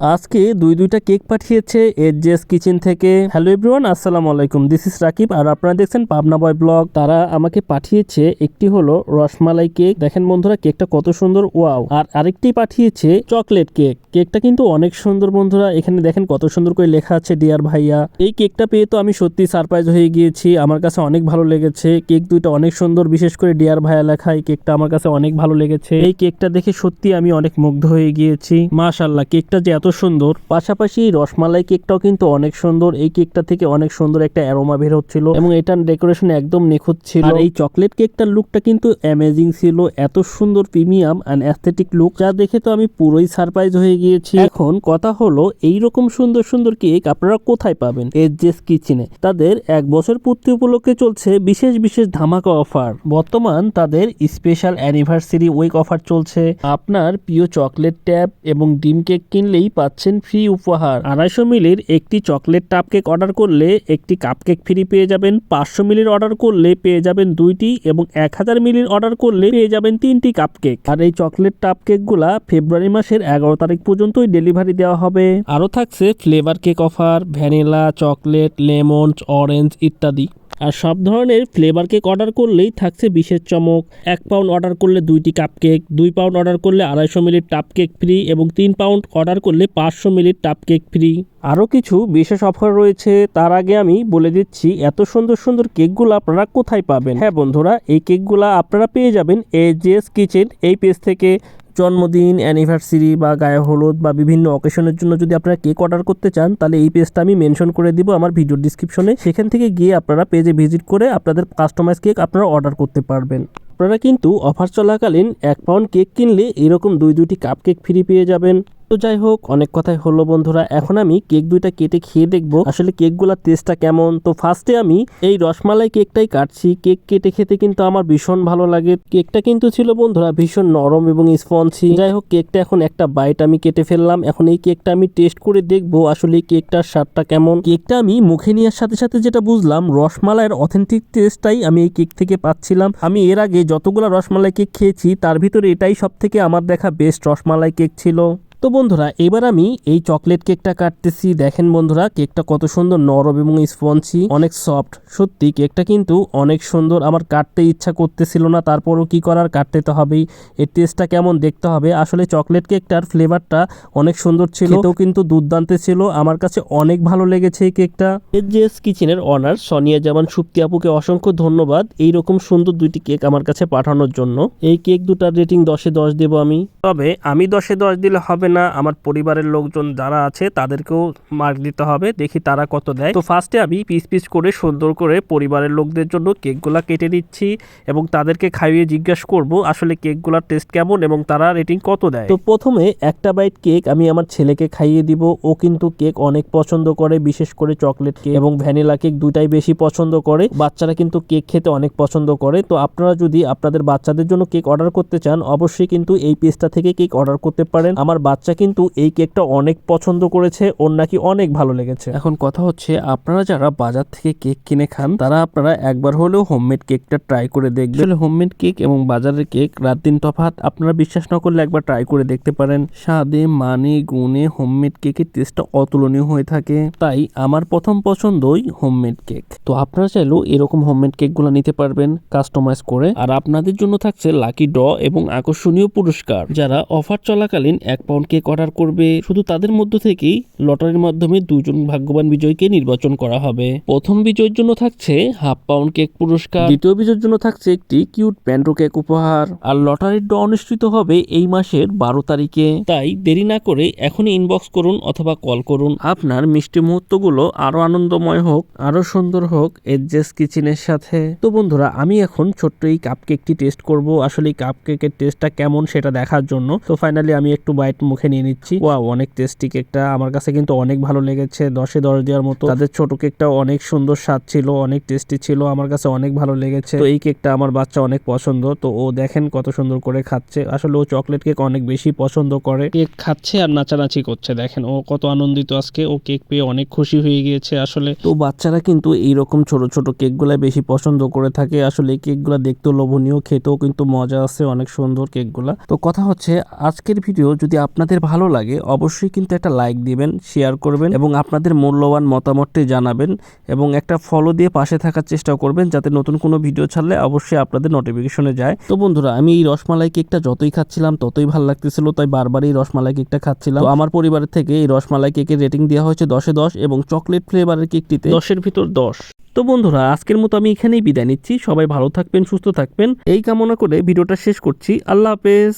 আজকে দুই দুইটা কেক পাঠিয়েছে এজেস কিচেন থেকে। হ্যালো এভরিওয়ান আসসালামু আলাইকুম। দিস ইজ রাকিব আর আপনারা দেখছেন পাবনা বয় ব্লগ তারা আমাকে পাঠিয়েছে একটি হলো রসমালাই কেক। দেখেন বন্ধুরা, কেকটা কত সুন্দর, ওয়াও। আর আরেকটি পাঠিয়েছে চকলেট কেক। কেকটা কিন্তু অনেক সুন্দর বন্ধুরা। এখানে দেখেন কত সুন্দর করে লেখা আছে ডিয়ার ভাইয়া। এই কেকটা পেয়ে তো আমি সত্যি সারপ্রাইজ হয়ে গিয়েছি। আমার কাছে অনেক ভালো লেগেছে। কেক দুইটা অনেক সুন্দর, বিশেষ করে ডিয়ার ভাইয়া লেখা এই কেকটা আমার কাছে অনেক ভালো লেগেছে। এই কেকটা দেখে সত্যি আমি অনেক মুগ্ধ হয়ে গিয়েছি। মাশাল্লাহ কেকটা যে এত সুন্দর। পাশাপাশি রসমালাই কেকটাও কিন্তু অনেক সুন্দর। এই কেকটা থেকে অনেক সুন্দর একটা অ্যারোমা বের হচ্ছিল এবং এটার ডেকোরেশন একদম নিখুঁত ছিল। আর এই চকলেট কেকটার লুকটা কিন্তু অ্যামেজিং ছিল। এত সুন্দর প্রিমিয়াম অ্যান্ড অ্যাস্থেটিক লুক যা দেখে তো আমি পুরোই সারপ্রাইজ হয়ে গিয়েছি। এখন কথা হলো এই রকম সুন্দর সুন্দর কেক আপনারা কোথায় পাবেন? এজেস কিচেনে। তাদের এক বছর পূর্তি উপলক্ষে চলছে বিশেষ বিশেষ ধামাকা অফার। বর্তমান তাদের স্পেশাল অ্যানিভার্সারি উইক অফার চলছে। আপনার প্রিয় চকলেট ট্যাব এবং ডিম কেক কিনলেই পাচ্ছেন ফ্রি উপহার। আড়াইশো মিলির একটি চকলেট টাপ কেক অর্ডার করলে একটি কাপ কেক ফ্রি পেয়ে যাবেন। পাঁচশো মিলির অর্ডার করলে পেয়ে যাবেন দুইটি এবং এক হাজার মিলির অর্ডার করলে পেয়ে যাবেন তিনটি কাপ কেক আর এই চকলেট টাপ কেকগুলা ফেব্রুয়ারি মাসের এগারো তারিখ পর্যন্তই ডেলিভারি দেওয়া হবে। আরও থাকছে flavour cake offer, vanilla, chocolate, lemon, orange ইত্যাদি। আর সব ধরনের ফ্লেভার কেক অর্ডার করলেই থাকছে বিশেষ চমক। এক পাউন্ড অর্ডার করলে দুইটি কাপ কেক দুই পাউন্ড অর্ডার করলে আড়াইশো মিলির টাপ কেক ফ্রি এবং তিন পাউন্ড অর্ডার করলে পাঁচশো মিলির টাপ কেক ফ্রি আরও কিছু বিশেষ অফার রয়েছে, তার আগে আমি বলে দিচ্ছি, এত সুন্দর সুন্দর কেকগুলো আপনারা কোথায় পাবেন? হ্যাঁ বন্ধুরা, এই কেকগুলো আপনারা পেয়ে যাবেন এজেস কিচেন এই পেজ থেকে। জন্মদিন অ্যানিভার্সারি বা গায়ে হলুদ বা বিভিন্ন অকেশনের জন্য যদি আপনারা কেক অর্ডার করতে চান, তাহলে এই পেজটা আমি মেনশন করে দিব আমার ভিডিও ডিসক্রিপশনে সেখান থেকে গিয়ে আপনারা পেজে ভিজিট করে আপনাদের কাস্টমাইজ কেক আপনারা অর্ডার করতে পারবেন। আপনারা কিন্তু অফার চলাকালীন এক পাউন্ড কেক কিনলে এরকম দুই দুইটি কাপ কেক ফ্রি পেয়ে যাবেন। তো যাই হোক, অনেক কথাই হলো বন্ধুরা। এখন আমি কেক দুইটা কেটে খেয়ে দেখব আসলে কেকগুলোর টেস্টটা কেমন। তো ফার্স্টে আমি এই রসমালাই কেকটাই কাটছি। কেক কেটে খেতে কিন্তু আমার ভীষণ ভালো লাগে। কেকটা কিন্তু ছিল বন্ধুরা ভীষণ নরম এবং স্পঞ্জি। যাই হোক, কেকটা এখন একটা বাইট আমি কেটে ফেললাম। এখন এই কেকটা আমি টেস্ট করে দেখব আসলে কেকটার স্বাদটা কেমন। কেকটা আমি মুখে নেওয়ার সাথে সাথে যেটা বুঝলাম, রসমালাইয়ের অথেন্টিক টেস্টটাই আমি এই কেক থেকে পাচ্ছিলাম। আমি এর আগে যতগুলো রসমালাই কেক খেয়েছি, তার ভিতরে এটাই সব থেকে আমার দেখা বেস্ট রসমালাই কেক ছিল। তো বন্ধুরা এবার আমি এই চকলেট কেকটা কাটতেছি। দেখেন বন্ধুরা কেকটা কত সুন্দর নরম এবং স্পঞ্জি অনেক সফট। সত্যি কেকটা কিন্তু অনেক সুন্দর। আমার কাটতে ইচ্ছা করতেছিল না তারপরও কি করার? কাটতে তো হবেই। এর টেস্টটা কেমন দেখতে হবে? আসলে চকলেট কেকটার ফ্লেভারটা অনেক সুন্দর ছিল। তো কিন্তু দুর্দান্ত ছিল। আমার কাছে অনেক ভালো লেগেছে এই কেকটা। এর জেস কিচেনের অনার সোনিয়া জামান সুপ্তি আপুকে অসংখ্য ধন্যবাদ এই রকম সুন্দর দুইটি কেক আমার কাছে পাঠানোর জন্য। এই কেক দুটার রেটিং দশে দশ দেবো আমি। তবে আমি দশে দশ দিলে হবে না, আমার পরিবারের লোকজন যারা আছে তাদেরকেও মার্ক দিতে হবে, দেখি তারা কত দেয়। তো ফার্স্টে আমি পিস পিস করে সুন্দর করে পরিবারের লোকদের জন্য কেকগুলা কেটে নিচ্ছি এবং তাদেরকে খাইয়ে জিজ্ঞাসা করব, আসলে কেকগুলার টেস্ট কেমন এবং তারা রেটিং কত দেয়। তো প্রথমে একটা বাইট কেক আমি আমার ছেলেকে খাইয়ে দিব, ও কিন্তু কেক অনেক পছন্দ করে, বিশেষ করে চকলেট কেক এবং ভ্যানিলা কেক দুটাই বেশি পছন্দ করে। বাচ্চারা কিন্তু কেক খেতে অনেক পছন্দ করে। তো আপনারা যদি আপনাদের বাচ্চাদের জন্য কেক অর্ডার করতে চান, অবশ্যই কিন্তু এই পেজটা থেকে কেক অর্ডার করতে পারেন। আমার কিন্তু এই কেকটা অনেক পছন্দ করেছে, ওর নাকি অনেক ভালো লেগেছে। এখন কথা হচ্ছে, আপনারা যারা বাজার থেকে কেক কিনে খান, তারা আপনারা একবার হলেও হোমমেড কেকটা ট্রাই করে দেখবেন। হোমমেড কেক এবং বাজারের কেক, রাত দিন তফাত আপনারা বিশ্বাস না করলে একবার ট্রাই করে দেখতে পারেন। স্বাদে মানে গুণে হোমমেড কেকের টেস্টটা অতুলনীয় হয়ে থাকে। তাই আমার প্রথম পছন্দই হোমমেড কেক। তো আপনারা চাইলেও এরকম হোমমেড কেকগুলো নিতে পারবেন কাস্টমাইজ করে। আর আপনাদের জন্য থাকছে লাকি ড এবং আকর্ষণীয় পুরস্কার। যারা অফার চলাকালীন এক পাউন্ড কেক অর্ডার করবে। শুধু তাদের মধ্য থেকেই লটারির মাধ্যমে দুজন ভাগ্যবান বিজয়কে নির্বাচন করা হবে। প্রথম বিজয়ের জন্য থাকছে হাফ পাউন্ড কেক পুরস্কার। দ্বিতীয় বিজয়ের জন্য থাকছে একটি কিউট প্যান্ডো কেক উপহার। আর লটারির ড অনুষ্ঠিত হবে এই মাসের বারো তারিখে। তাই দেরি না করে এখনই ইনবক্স করুন অথবা কল করুন। আপনার মিষ্টি মুহূর্তগুলো আরও আনন্দময় হোক, আরও সুন্দর হোক এডজেস কিচেনের সাথে। তো বন্ধুরা, আমি এখন ছোট্ট এই কাপ কেকটি টেস্ট করব। আসলে কাপ কেকের টেস্টটা কেমন সেটা দেখার জন্য। তো ফাইনালি আমি একটু বাইট মুখে নিয়ে নিচ্ছি। ওয়াও অনেক টেস্টি কেকটা আমার কাছে কিন্তু অনেক ভালো লেগেছে দশে দশ দেওয়ার মতো। তাদের ছোট কেকটা অনেক সুন্দর স্বাদ ছিল অনেক টেস্টি ছিল আমার কাছে অনেক ভালো লেগেছে। তো এই কেকটা আমার বাচ্চা অনেক পছন্দ তো ও দেখেন কত সুন্দর করে খাচ্ছে। আসলে ও চকলেট কেক অনেক বেশি পছন্দ করে। কেক খাচ্ছে আর নাচানাচি করছে দেখেন। ও কত আনন্দিত আজকে। ও কেক পেয়ে অনেক খুশি হয়ে গিয়েছে আসলে। তো বাচ্চারা কিন্তু এইরকম ছোট ছোট কেকগুলা বেশি পছন্দ করে থাকে। আসলে এই কেকগুলা দেখতেও লোভনীয় খেতেও কিন্তু মজা আছে অনেক সুন্দর কেকগুলা তো কথা হচ্ছে আজকের ভিডিও যদি আপনাদের আপনাদের ভালো লাগে, অবশ্যই কিন্তু একটা লাইক দিবেন শেয়ার করবেন এবং আপনাদের মূল্যবান মতামতটি জানাবেন এবং একটা ফলো দিয়ে পাশে থাকার চেষ্টা করবেন যাতে নতুন কোনো ভিডিও ছাড়লে অবশ্যই আপনাদের নোটিফিকেশনে যায়। তো বন্ধুরা, আমি এই রসমালাই কেকটা যতই খাচ্ছিলাম, ততই ভালো লাগতেছিল, তাই বারবার এই রসমালাই কেকটা খাচ্ছিলাম। আমার পরিবারের থেকে এই রসমালাই কেকের রেটিং দেওয়া হয়েছে দশে দশ এবং চকলেট ফ্লেভারের কেকটিতে দশের ভিতর দশ। তো বন্ধুরা, আজকের মতো আমি এখানেই বিদায় নিচ্ছি। সবাই ভালো থাকবেন, সুস্থ থাকবেন। এই কামনা করে ভিডিওটা শেষ করছি। আল্লাহ হাফেজ।